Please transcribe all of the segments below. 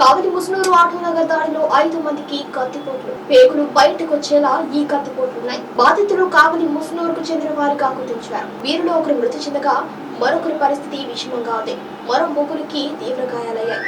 కావలి ముసునూరు ఆటోనగర్ దాడిలో ఐదు మందికి కత్తిపోట్లు. పేగులు బయటకు వచ్చేలా ఈ కత్తిపోట్లున్నాయి బాధితులు కావలి ముసునూరుకు చెందిన వారిగా గుర్తించారు. వీరిలో ఒకరు మృతి చెందగా మరొకరి పరిస్థితి విషమంగా ఉంది. మరో ముగ్గురికి తీవ్ర గాయాలయ్యాయి.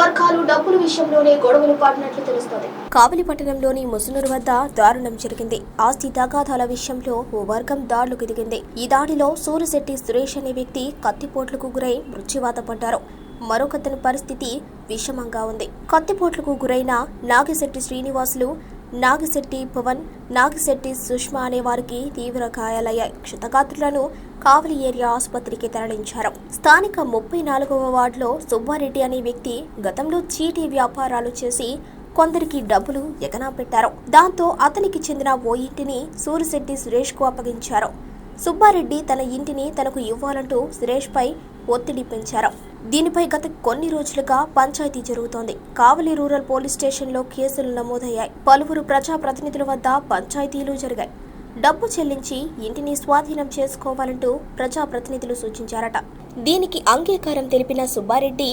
వర్గాలు డబ్బుల విషయంలోనే గొడవలు పడినట్లు తెలుస్తోంది. కావలి పట్టణంలోని ముసునూరు వద్ద దారుణం జరిగింది. ఆస్తి తగాదాల విషయంలో ఓ వర్గం దాడులకు దిగింది. ఈ దాడిలో సూరిశెట్టి సురేష్ అనే వ్యక్తి కత్తిపోట్లకు గురై మృత్యువాత పడ్డారు. మరొకతని పరిస్థితి విషమంగా ఉంది. కత్తిపోట్లకు గురైన నాగిశెట్టి శ్రీనివాసులు నాగిశెట్టి పవన్ నాగిశెట్టి సుష్మా అనే వారికి తీవ్ర గాయాలయ్యాయి. క్షతగాత్రులను కావలి ఏరియా ఆసుపత్రికి తరలించారు. స్థానిక ముప్పై నాలుగవ వార్డులో సుబ్బారెడ్డి అనే వ్యక్తి గతంలో చీటీ వ్యాపారాలు చేసి కొందరికి డబ్బులు ఎగనా పెట్టారు. దాంతో అతనికి చెందిన ఓ ఇంటిని సూరిశెట్టి సురేష్కు అప్పగించారు. సుబ్బారెడ్డి తన ఇంటిని తనకు ఇవ్వాలంటూ సురేష్పై ఒత్తిడి పెంచారు. దీనిపై గత కొన్ని రోజులుగా పంచాయతీ జరుగుతోంది. కావలి రూరల్ పోలీస్ స్టేషన్లో కేసులు నమోదయ్యాయి. పలువురు ప్రజాప్రతినిధుల వద్ద పంచాయతీలు జరిగాయి. డబ్బు చెల్లించి ఇంటిని స్వాధీనం చేసుకోవాలంటూ ప్రజాప్రతినిధులు సూచించారట. దీనికి అంగీకారం తెలిపిన సుబ్బారెడ్డి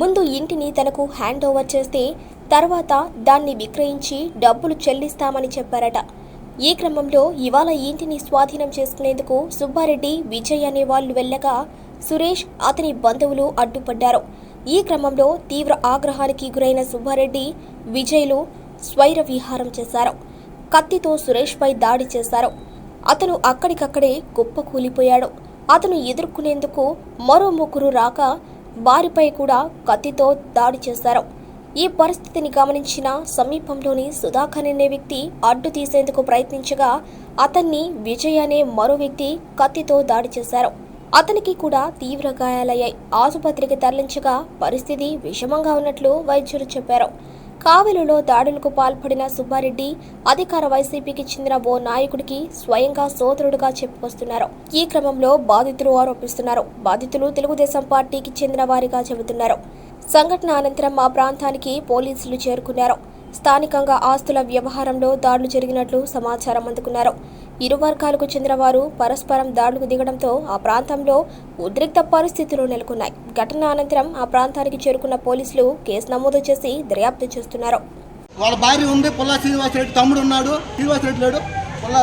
ముందు ఇంటిని తనకు హ్యాండ్ ఓవర్ చేస్తే తర్వాత దాన్ని విక్రయించి డబ్బులు చెల్లిస్తామని చెప్పారట. ఈ క్రమంలో ఇవాళ ఇంటిని స్వాధీనం చేసుకునేందుకు సుబ్బారెడ్డి విజయ్ అనే వాళ్ళు వెళ్ళగా సురేష్ అతని బంధువులు అడ్డుపడ్డారు. ఈ క్రమంలో తీవ్ర ఆగ్రహానికి గురైన సుబ్బారెడ్డి విజయ్లు స్వైర విహారం చేశారు. కత్తితో సురేష్పై దాడి చేశారు. అతను అక్కడికక్కడే కుప్పకూలిపోయాడు అతను ఎదుర్కొనేందుకు మరో ముగ్గురు రాక వారిపై కూడా కత్తితో దాడి చేశారు. ఈ పరిస్థితిని గమనించిన సమీపంలోని సుధాకర్ అనే వ్యక్తి అడ్డు తీసేందుకు ప్రయత్నించగా అతన్ని విజయ్ అనే మరో వ్యక్తి కత్తితో దాడి చేశారు. అతనికి కూడా తీవ్ర గాయాలయ్యాయి. ఆసుపత్రికి తరలించగా పరిస్థితి విషమంగా ఉన్నట్లు వైద్యులు చెప్పారు. కావలిలో దాడులకు పాల్పడిన సుబ్బారెడ్డి అధికార వైసీపీకి చెందిన ఓ నాయకుడికి స్వయంగా సోదరుడుగా చెప్పుకొస్తున్నారు. ఈ క్రమంలో బాధితులు ఆరోపిస్తున్నారు. బాధితులు తెలుగుదేశం పార్టీకి చెందిన వారిగా చెబుతున్నారు. సంఘటన అనంతరం ఆ ప్రాంతానికి పోలీసులు చేరుకున్నారు. స్థానికంగా ఆస్తుల వ్యవహారంలో దాడులు జరిగినట్లు సమాచారం అందుకున్నారు. ఇరు వర్గాలకు చెందిన వారు పరస్పరం దాడులకు దిగడంతో ఆ ప్రాంతంలో ఉద్రిక్త పరిస్థితులు నెలకొన్నాయి. ఘటన అనంతరం ఆ ప్రాంతానికి చేరుకున్న పోలీసులు కేసు నమోదు చేసి దర్యాప్తు చేస్తున్నారు. వాళ్ళ భార్య ఉంది పుల్లా శ్రీనివాస్ రెడ్డి తమ్ముడు ఉన్నాడు శ్రీనివాస్ రెడ్డి లేడు పుల్లా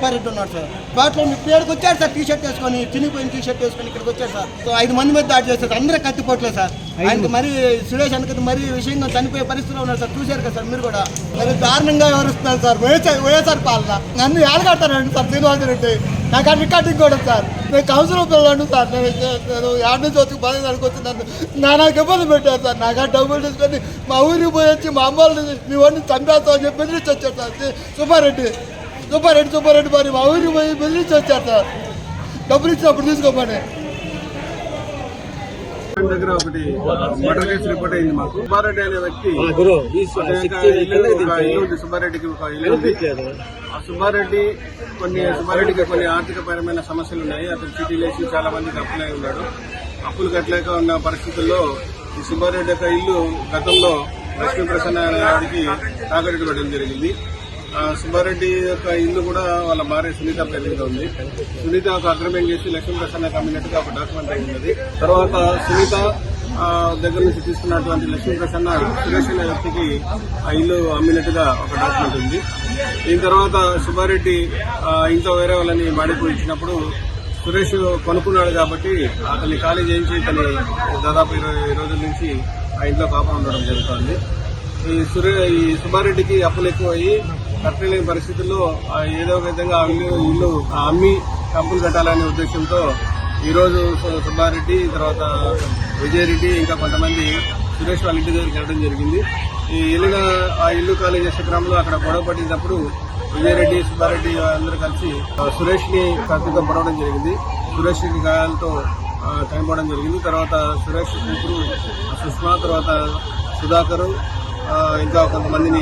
సుబ్బారెడ్డి ఉన్నాడు సార్. బాట్లో మీ పేరుకి వచ్చాడు సార్ టీ షర్ట్ వేసుకొని చినిపోయిన టీ షర్ట్ వేసుకొని ఇక్కడికి వచ్చాడు సార్. సో ఐదు మంది మీద దాడి చేస్తారు అందరూ కత్తిపోట్లేదు సార్. ఆయనకి మరి సురేష్ అనుకతి మరీ విషయంగా చనిపోయే పరిస్థితిలో ఉన్నారు సార్. చూశారు కదా సార్ మీరు కూడా. మరి దారుణంగా వ్యవహరిస్తున్నారు సార్. వైఎస్ఆర్ వైఎస్ఆర్ పాలన. నన్ను ఏడగడతారండి సార్ శ్రీనివాస్ రెడ్డి. నాకు ఆ రికార్డింగ్ కూడా సార్. నేను కౌన్సిలర్ పిల్లలు సార్. నేను యాడ్ నుంచి వచ్చి బాధ అనుకుంటున్నాను నా నాకు ఇబ్బంది పెట్టారు సార్. నాకు ఆ డబ్బులు తీసుకొని మా ఊరికి పోయి వచ్చి మా అమ్మ వాళ్ళు మీ వాడిని చంపేస్తాం అని చెప్పి వచ్చారు సార్. సుబ్బారెడ్డి. సుబ్బారెడ్డి సుబ్బారెడ్డి మరి మా ఊరికి పోయి బెదిరించి వచ్చారు సార్. డబ్బులు ఇచ్చినప్పుడు తీసుకోమని. దగ్గర ఒకటి మర్డర్ కేసు రిపోర్ట్ అయింది మాకు. సుబ్బారెడ్డి అనే వ్యక్తి సుబ్బారెడ్డికి ఒక ఇల్లు ఆ సుబ్బారెడ్డి కొన్ని సుబ్బారెడ్డికి కొన్ని ఆర్థిక పరమైన సమస్యలు ఉన్నాయి. అతను చీటీలు వేసి చాలా మందికి అప్పులై ఉన్నాడు. అప్పులు కట్టలేక ఉన్న పరిస్థితుల్లో ఈ సుబ్బారెడ్డి యొక్క ఇల్లు గతంలో లక్ష్మీ ప్రసన్న ఆవిడకి తాకట్టు పెట్టడం జరిగింది. సుబ్బారెడ్డి యొక్క ఇల్లు కూడా వాళ్ళ భార్య సునీత పేరు మీద ఉంది. సునీత ఒక అగ్రిమెంట్ చేసి లక్ష్మీ ప్రసన్న కమ్మినట్టుగా ఒక డాక్యుమెంట్ అయింది తర్వాత సునీత దగ్గర నుంచి తీసుకున్నటువంటి లక్ష్మీ ప్రసన్న సురేష్ అనే వ్యక్తికి ఆ ఇల్లు అమ్మినట్టుగా ఒక డాక్యుమెంట్ ఉంది. దీని తర్వాత సుబ్బారెడ్డి ఇంట్లో వేరే వాళ్ళని బాడికి ఇచ్చినప్పుడు సురేష్ కొనుక్కున్నాడు కాబట్టి అతన్ని ఖాళీ చేయించి ఇతని దాదాపు ఇరవై రోజుల నుంచి ఆ ఇంట్లో కాపా ఉండడం జరుగుతోంది. ఈ సురే ఈ సుబ్బారెడ్డికి అప్పులు ఎక్కువయ్యి కట్టలేని పరిస్థితుల్లో ఏదో ఒక విధంగా ఇల్లు ఇల్లు ఆ అమ్మి కంపులు కట్టాలనే ఉద్దేశంతో ఈరోజు సు- సుబ్బారెడ్డి తర్వాత విజయరెడ్డి ఇంకా కొంతమంది సురేష్ వాళ్ళ ఇంటి దగ్గరికి వెళ్ళడం జరిగింది. ఈ ఇల్లుగా ఆ ఇల్లు ఖాళీ చేసే క్రమంలో అక్కడ గొడవ పడినప్పుడు విజయరెడ్డి సుబ్బారెడ్డి అందరూ కలిసి ఆ, సురేష్ని కత్తితో పొడవడం జరిగింది. సురేష్ గాయాలతో చనిపోవడం జరిగింది. తర్వాత సురేష్ కూతురు సుష్మా తర్వాత సుధాకర్ ఇంకా కొంతమందిని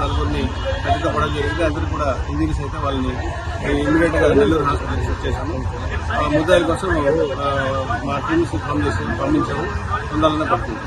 నలుగురిని కత్తితో పొడవడం జరిగింది. అందరూ కూడా ఇంజరీస్ అయితే వాళ్ళని ఇమీడియట్గా నెల్లూరు హాస్పిటల్కి వచ్చేసాము. ఆ, ముద్దాయిల కోసం మా టీమ్స్ పంపించాము. పంపించాము ఉండాలన్న పడుతుంది.